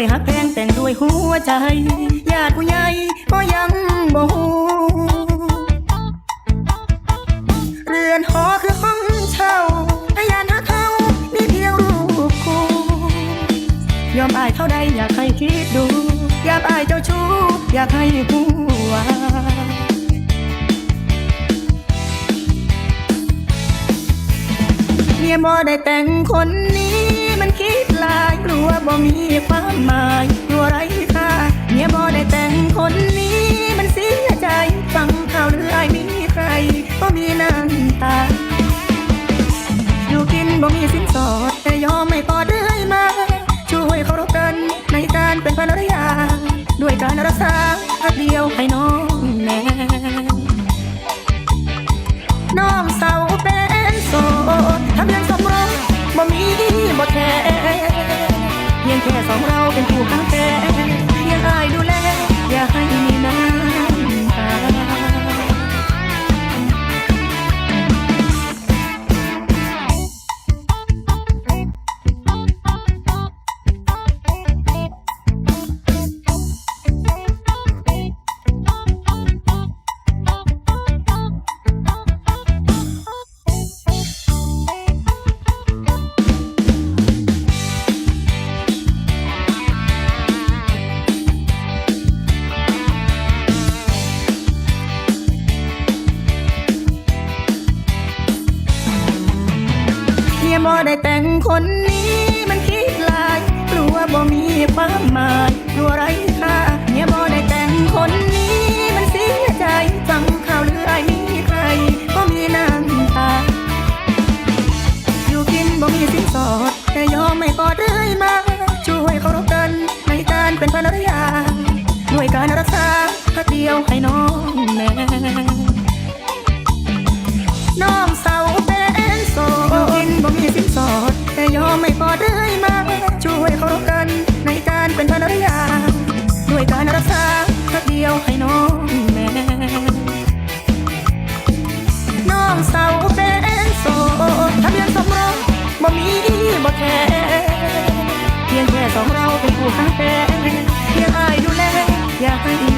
ยหัวใจ ญาติผู้ใหญ่ก็ยังบ่ฮู้เรือนหอคือห้องเช่าพยานหาเขามีเพียงรูปคู่ยอมอายเท่าใดอยากให้คิดดู อยามอายเจ้าชู้อยากให้ผู้ว่าเมียบ่ได้แต่งคนนี้มันคิดลายกลัวบ่มี บ่มีสินสอด แต่ยอมไม่กอดเรื่อยมา ช่วยเคารพกันในการเป็นภรรยา ด้วยการรักษาพักเดียวให้น้องแน่น้องเศร้าเป็นโสดทะเบียนสมรสบ่มีบ่แท้เพียงแค่สองเราเป็นคู่ข้างแต่ บ่ได้แต่งคนนี้มันคิดหลายกลัวบ่มีความหมายกลัวไร้ค่าเมียบ่ได้แต่งคนนี้มันเสียใจฟังข่าวเรื่อยมีใครก็มีน้ำตาอยู่กินบ่มีสินสอดแต่ยอมไม่กอดเรื่อยมาช่วยเคารพกันในการเป็นภรรยาด้วยการรักษาพักเดียวให้น้องแน่ ยวให้น้องแม่ น้องสาวเป็นโสดทะเบียนสมรสบ่มีบ่แค่เพียงแค่สองเราเป็นคู่ข้าแต่เพียงอายดูแลอยากให้